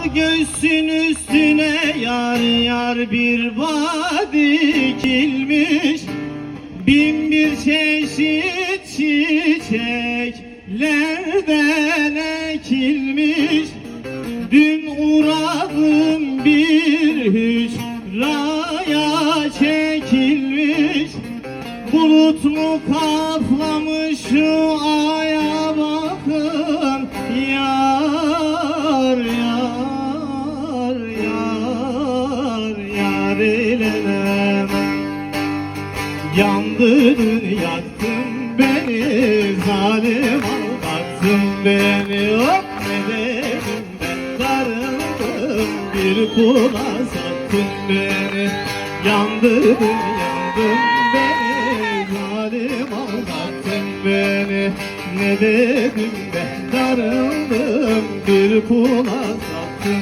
Al göğsün üstüne yar yar bir bağ dikilmiş Bin bir çeşit çiçeklerden ekilmiş Dün uğradım bir hücraya çekilmiş. Bulut mu kaplamış şu aya Yandın yaktın beni zalim aldattın beni. Hop ne dedim ben darıldım bir kula sattın beni. Yandın yandın beni zalim aldattın beni. Ne dedim ben darıldım bir kula sattın